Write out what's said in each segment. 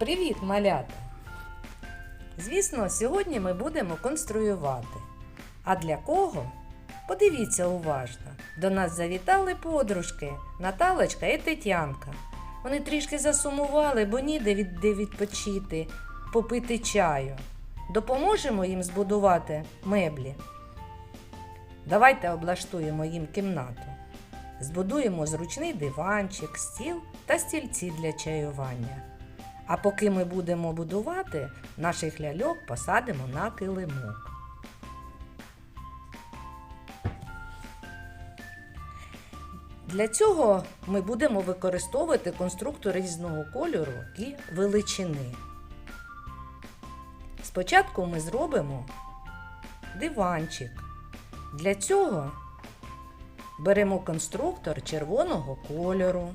Привіт, малята! Звісно, сьогодні ми будемо конструювати. А для кого? Подивіться уважно. До нас завітали подружки Наталочка і Тетянка. Вони трішки засумували, бо ніде де відпочити, попити чаю. Допоможемо їм збудувати меблі. Давайте облаштуємо їм кімнату. Збудуємо зручний диванчик, стіл та стільці для чаювання. А поки ми будемо будувати, наших ляльок посадимо на килимок. Для цього ми будемо використовувати конструктор різного кольору і величини. Спочатку ми зробимо диванчик. Для цього беремо конструктор червоного кольору.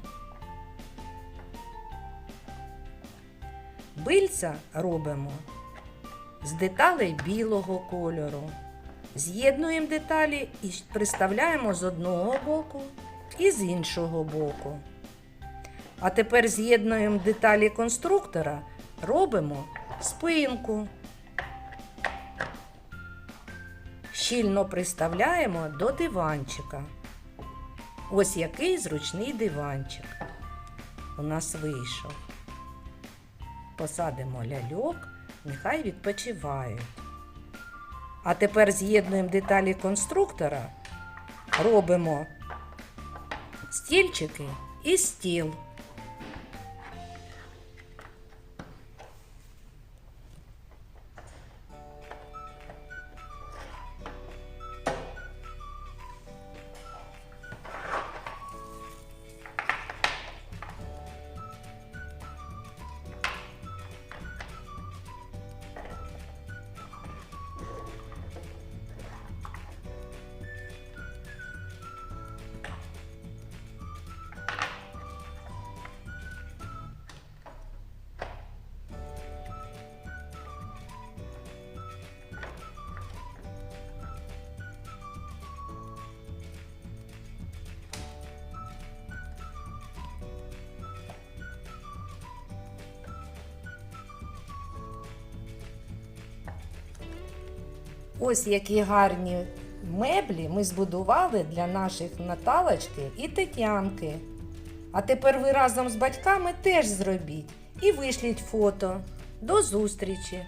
Бильця робимо з деталей білого кольору. З'єднуємо деталі і приставляємо з одного боку і з іншого боку. А тепер з'єднуємо деталі конструктора, робимо спинку. Щільно приставляємо до диванчика. Ось який зручний диванчик у нас вийшов. Посадимо ляльок, нехай відпочивають. А тепер з'єднуємо деталі конструктора, робимо стільчики і стіл. Ось які гарні меблі ми збудували для наших Наталочки і Тетянки. А тепер ви разом з батьками теж зробіть і вишліть фото. До зустрічі!